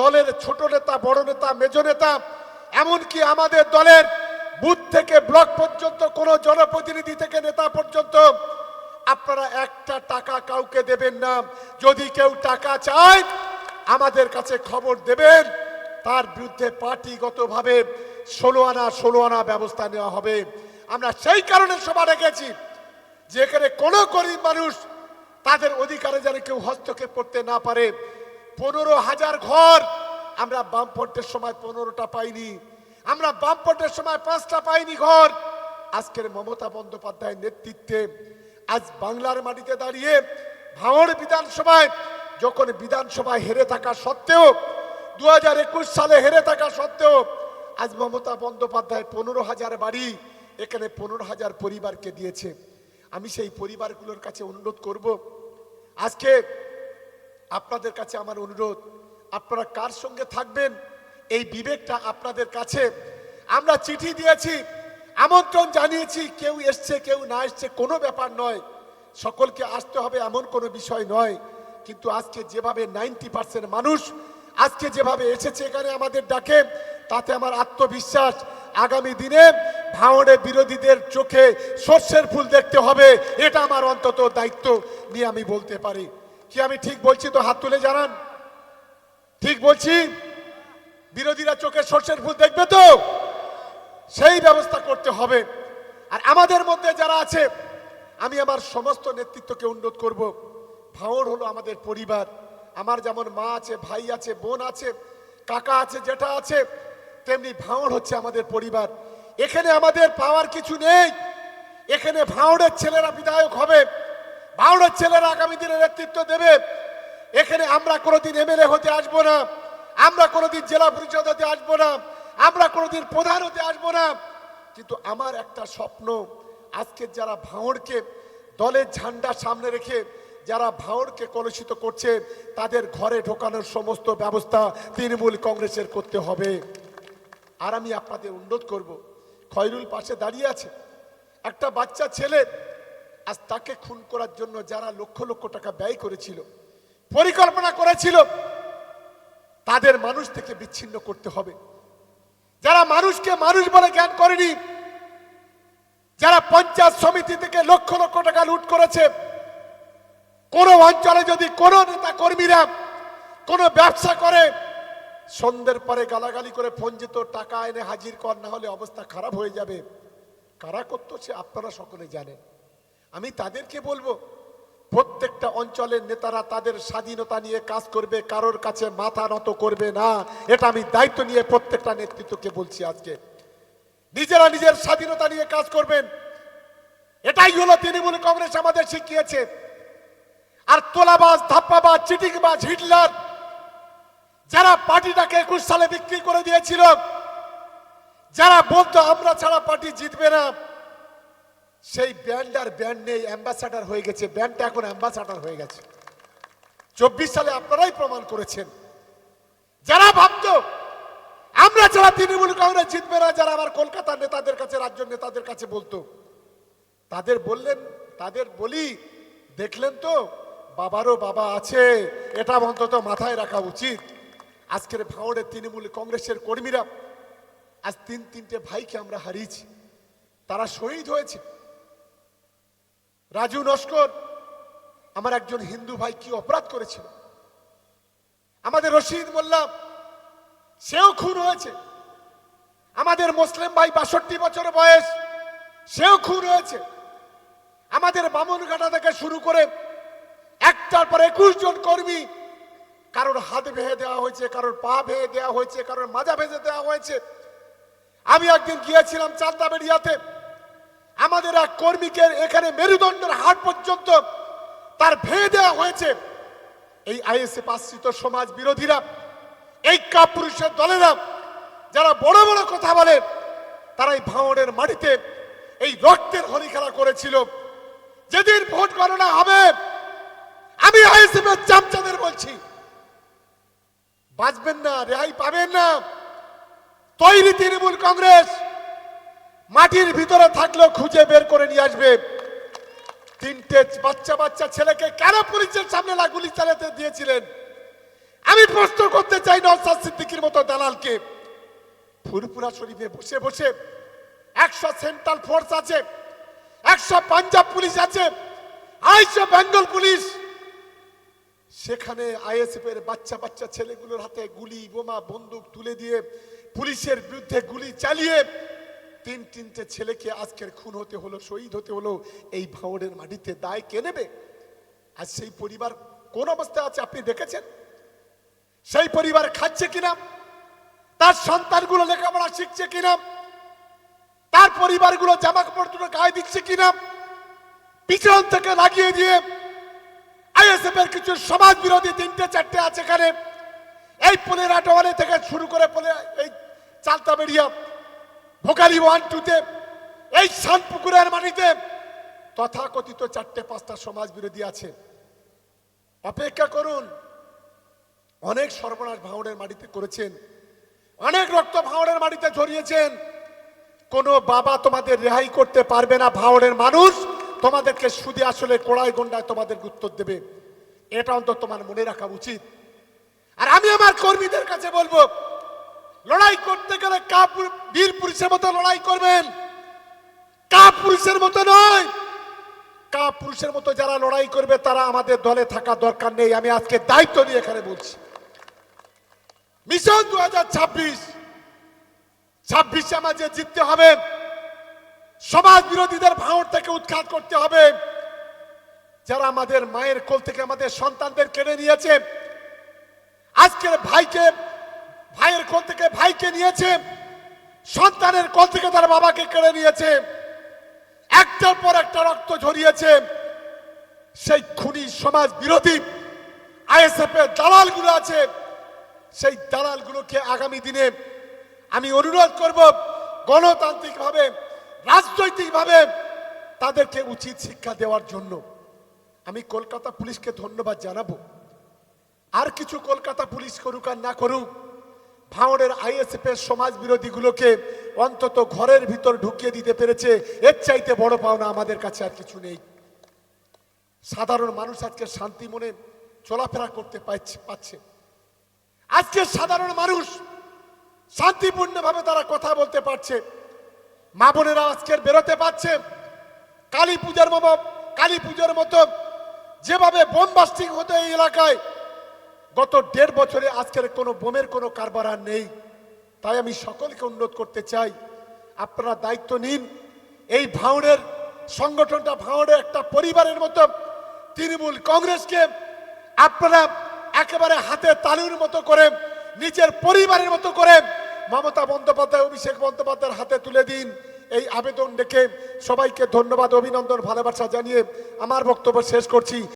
দলের ছোট নেতা, বড় নেতা মেজ নেতা, এমনকি আমাদের দলের বুথ থেকে ব্লক পর্যন্ত কোন জনপ্রতিনিধি থেকে নেতা পর্যন্ত আপনারা একটা টাকা কাউকে দেবেন না। যদি কেউ টাকা চায়, আমাদের কাছে খবর দেবেন, তার বিরুদ্ধে পার্টিগতভাবে ষোলো আনা ষোলো আনা ব্যবস্থা নেওয়া হবে। আমরা সেই কারণে সভা রেখেছি যেখানে কোনো গরিব মানুষ তাদের অধিকারে যেন কেউ হস্তক্ষেপ করতে না পারে। পনেরো হাজার ঘর। আমরা বামফ্রন্টের সময় পনেরোটা পাইনি। আমরা বামফ্রন্টের সময় পাঁচটা পাইনি ঘর। আজকের মমতা বন্দ্যোপাধ্যায়ের নেতৃত্বে আজ বাংলার মাটিতে দাঁড়িয়ে ভাঙড় বিধানসভায় যখন বিধানসভায় হেরে থাকা সত্ত্বেও দু হাজার একুশ সালে হেরে থাকা সত্ত্বেও, আজ মমতা বন্দ্যোপাধ্যায় পনেরো হাজার বাড়ি, এখানে পনেরো হাজার পরিবারকে দিয়েছে। আমি সেই পরিবারগুলোর কাছে অনুরোধ করব। আজকে আপনাদের কাছে আমার অনুরোধ, আপনারা কার সঙ্গে থাকবেন? এই বিবেকটা আপনাদের কাছে। আমরা চিঠি দিয়েছি, আমন্ত্রণ জানিয়েছি, কেউ এসছে, কেউ না এসছে, কোনো ব্যাপার নয়। সকলকে আসতে হবে এমন কোনো বিষয় নয়। কিন্তু আজকে যেভাবে নাইনটি পার্সেন্ট মানুষ আজকে যেভাবে এসেছে এখানে আমাদের ডাকে, তাতে আমার আত্মবিশ্বাস। আগামী দিনে ভাঙড়ে বিরোধীদের চোখে সর্ষের ফুল দেখতে হবে, এটা আমার অন্তত দায়িত্ব নিয়ে আমি বলতে পারি। কি আমি ঠিক বলছি? তো হাত তুলে জানান। ঠিক বলছি? বিরোধীরা চোখে সর্ষের ফুল দেখবে তো? সেই ব্যবস্থা করতে হবে। আর আমাদের মধ্যে যারা আছে, আমি আমার সমস্ত নেতৃত্বকে অনুরোধ করব। ভাঙড় হলো আমাদের পরিবার। আমার যেমন মা আছে, ভাই আছে, বোন আছে, কাকা আছে, জেঠা আছে, তেমনি ভাঙড় হচ্ছে আমাদের পরিবার। এখানে আমাদের পাওয়ার কিছু নেই। এখানে ভাঙড়ের ছেলেরা বিধায়ক হবে। ভাঙড়ের ছেলেরা আগামী দিনে নেতৃত্ব দেবে। এখানে আমরা কোনোদিন এমএলএ হতে আসব না, আমরা কোনোদিন জেলা পরিষদ হতে আসব না, আমরা কোনোদিন প্রধান হতে আসব না। কিন্তু আমার একটা স্বপ্ন, আজকে যারা ভাঙড়কে দলের ঝান্ডা সামনে রেখে যারা ভাঙড়কে কলুষিত করছে, তাদের ঘরে ঢোকানোর সমস্ত ব্যবস্থা তৃণমূল কংগ্রেসের করতে হবে। আর আমি আপনাদের অনুরোধ করব, খয়রুল পাশে দাঁড়িয়ে আছে। একটা বাচ্চা ছেলে আজ তাকে খুন করার জন্য যারা লক্ষ লক্ষ টাকা ব্যয় করেছিল, পরিকল্পনা করেছিল, তাদের মানুষ থেকে বিচ্ছিন্ন করতে হবে। যারা মানুষকে মানুষ বলে জ্ঞান করেনি, যারা পঞ্চায়েত সমিতি থেকে লক্ষ লক্ষ টাকা লুট করেছে, কোন অঞ্চলে যদি কোন নেতা কর্মীরা কোন ব্যবসা করে, সন্ধ্যের পরে গালাগালি করে ফোন যেত টাকা এনে হাজির কর, না হলে অবস্থা খারাপ হয়ে যাবে। কারা করতো সে আপনারা সকলে জানেন। আমি তাদেরকে বলব, প্রত্যেকটা অঞ্চলের নেতারা তাদের স্বাধীনতা নিয়ে কাজ করবে, কারোর কাছে মাথা নত করবে না। এটা আমি দায়িত্ব নিয়ে প্রত্যেকটা নেতৃত্বকে বলছি আজকে। নিজেরা নিজের স্বাধীনতা নিয়ে কাজ করবেন। এটাই হলো তৃণমূল কংগ্রেস আমাদের শিখিয়েছে। আর তোলাবাজ, ধাপ্পাবাজ, চিটিংবাজ, হিটলার, যারা পার্টিটাকে একুশ সালে বিক্রি করে দিয়েছিল, যারা বলতো, আমরা ছাড়া পার্টি জিতবে না। সেই ব্যান্ড আর ব্যান্ড নেই অ্যাম্বাসাডার হয়ে গেছে, ব্যান্ডটা এখন অ্যাম্বাসাডার হয়ে গেছে। চব্বিশ সালে আপনারাই প্রমাণ করেছেন। যারা ভাবতো, আমরা যারা তৃণমূল কংগ্রেস জিতবে না, যারা আমার কলকাতার নেতাদের কাছে রাজ্য নেতাদের কাছে বলতো, তাদের বললেন, তাদের বলি, দেখলেন তো, বাবারও বাবা আছে, এটা অন্তত মাথায় রাখা উচিত। আজকের ভাঙড়ের তৃণমূল কংগ্রেসের কর্মীরা, আজ তিন তিনটে ভাইকে আমরা হারিয়েছি। তারা শহীদ হয়েছে। রাজু নস্কর, আমার একজন হিন্দু ভাই কি অপরাধ করেছিল? আমাদের রশিদ মোল্লা, সেও খুন হয়েছে। আমাদের মুসলিম ভাই বাষট্টি বছর বয়স, সেও খুন হয়েছে। আমাদের বামনঘাটা থেকে শুরু করে একটার পর একুশ জন কর্মী, কারোর হাত ভেঙে দেওয়া হয়েছে, কারোর পা ভেঙে দেওয়া হয়েছে, কারোর মাজা ভেজে দেওয়া হয়েছে। আমি একদিন গিয়েছিলাম চান্দাবেড়িয়াতে আমাদের এক কর্মীকে এখানে মেরুদণ্ডের হাট পর্যন্ত তার ভেঙে দেওয়া হয়েছে। এই আইএসএ আশ্রিত সমাজ বিরোধীরা এই কাপুরুষের দলেরা, যারা বড় বড় কথা বলে, তারা এই ভাঙড়ের মাটিতে এই রক্তের হোলি খেলা করেছিল। যেদিন ভোট গণনা হবে, আমি আইএসএফ চামচাদের বলছি, বাঁচবেন না, রেহাই পাবেন না। তৈরি তৃণমূল কংগ্রেস, মাটির ভিতরে থাকলেও আসবে। তিনটে বাচ্চা বাচ্চা ছেলেকে কেন পুলিশের সামনে লা- গুলি চালাতে দিয়েছিলেন? আমি প্রশ্ন করতে চাই নওসাদ সিদ্দিকির মতো দালালকে। ফুরপুরা শরীফে বসে বসে একশো সেন্ট্রাল ফোর্স আছে, একশো পাঞ্জাব পুলিশ আছে, আড়াইশো বেঙ্গল পুলিশ। সেখানে আইএসএফ এর বাচ্চা বাচ্চা ছেলেগুলোর হাতে গুলি, বোমা, বন্দুক তুলে দিয়ে পুলিশের বিরুদ্ধে গুলি চালিয়ে তিন তিনটে ছেলেকে আজকের খুন হতে হলো, শহীদ হতে হলো, এই ভাঙড়ের মাটিতে দায় কে নেবে? আর সেই পরিবার কোন অবস্থায় আছে আপনি দেখেছেন? সেই পরিবার খাচ্ছে কিনা? তার সন্তানগুলো লেখাপড়া শিখছে কিনা? তার পরিবারগুলো জামা কাপড় গায়ে দিচ্ছে কিনা? পিছন থেকে লাগিয়ে দিয়ে আইএসএফ এর কিছু সমাজ বিরোধী তিনটে, চারটে আছে এখানে। এই পুলের আটোয়ালে থেকে শুরু করে পুলে এই চালতা বেরিয়া ভোকালি ওয়ান টুতে এই শানপুকুরের মাটিতে তথাকথিত চারটে, পাঁচটা সমাজ বিরোধী আছে। অপেক্ষা করুন, অনেক সর্বনাশ ভাঙড়ের মাটিতে করেছেন, অনেক রক্ত ভাঙড়ের মাটিতে ঝরিয়েছেন। কোনো বাবা তোমাদের রেহাই করতে পারবে না, ভাঙড়ের মানুষ তোমাদেরকে সুদে আসলে কোড়াই গন্ডায় তোমাদের উত্তর দেবে। এটা অন্তত তোমার মনে রাখা উচিত। আর আমি আমার কর্মীদের কাছে বলব লড়াই করতে গেলে কা বীর পুরুষের মতো লড়াই করবেন। কা পুরুষের মতো নয়। কা পুরুষের মতো যারা লড়াই করবে, তারা আমাদের দলে থাকা দরকার নেই। আমি আজকে দায়িত্ব নিয়ে এখানে বলছি। মিশন দু হাজার ছাব্বিশ, ছাব্বিশে আমাদের জিততে হবে। সমাজ বিরোধীদের ভাঁড় থেকে উৎখাত করতে হবে। যারা আমাদের মায়ের কোল থেকে আমাদের সন্তানদের কেড়ে নিয়েছে, আজকের ভাইকে ভাইয়ের কোল থেকে ভাইকে নিয়েছে, সন্তানের কোল থেকে তার বাবাকে কেড়ে নিয়েছে। একটার পর একটা রক্ত ঝরিয়েছে। সেই খুনি সমাজ বিরোধী, আইএসএফ এর দালালগুলো আছে। সেই দালালগুলোকে আগামী দিনে আমি অনুরোধ করব, গণতান্ত্রিকভাবে, রাজনৈতিকভাবে তাদেরকে উচিত শিক্ষা দেওয়ার জন্য। আমি কলকাতা পুলিশকে ধন্যবাদ জানাব। আর কিছু কলকাতা পুলিশ করুক আর না করুক ভাঙড়ের আইএসএফ এর সমাজ বিরোধীগুলোকে অন্তত ঘরের ভিতর ঢুকিয়ে দিতে পেরেছে। এর চাইতে বড় পাওনা আমাদের কাছে আর কিছু নেই। সাধারণ মানুষ আজকে শান্তি মনে চলাফেরা করতে পাচ্ছে। আজকে সাধারণ মানুষ শান্তিপূর্ণভাবে তারা কথা বলতে পারছে। মা বোনেরা আজকের বেরোতে পারছে। কালী পূজার মতো, কালী পুজোর মতো যেভাবে বোম বাস্টিং হতো এই এলাকায় গত দেড় বছরে আজকের কোনো বোমের কোনো কারবার আর নেই। তাই আমি সকলকে অনুরোধ করতে চাই, আপনারা দায়িত্ব নিন। এই ভাঁড়ের সংগঠনটা ভাঁড়ের একটা পরিবারের মতো তৃণমূল কংগ্রেসকে আপনারা একেবারে হাতে তালুর মতো করে, নিজের পরিবারের মতো করে মমতা বন্দ্যোপাধ্যায়, অভিষেক বন্দ্যোপাধ্যায়ের হাতে তুলে দিন। এই আবেদন ডেকে সবাইকে ধন্যবাদ, অভিনন্দন, ভালোবাসা জানিয়ে আমার বক্তব্য শেষ করছি।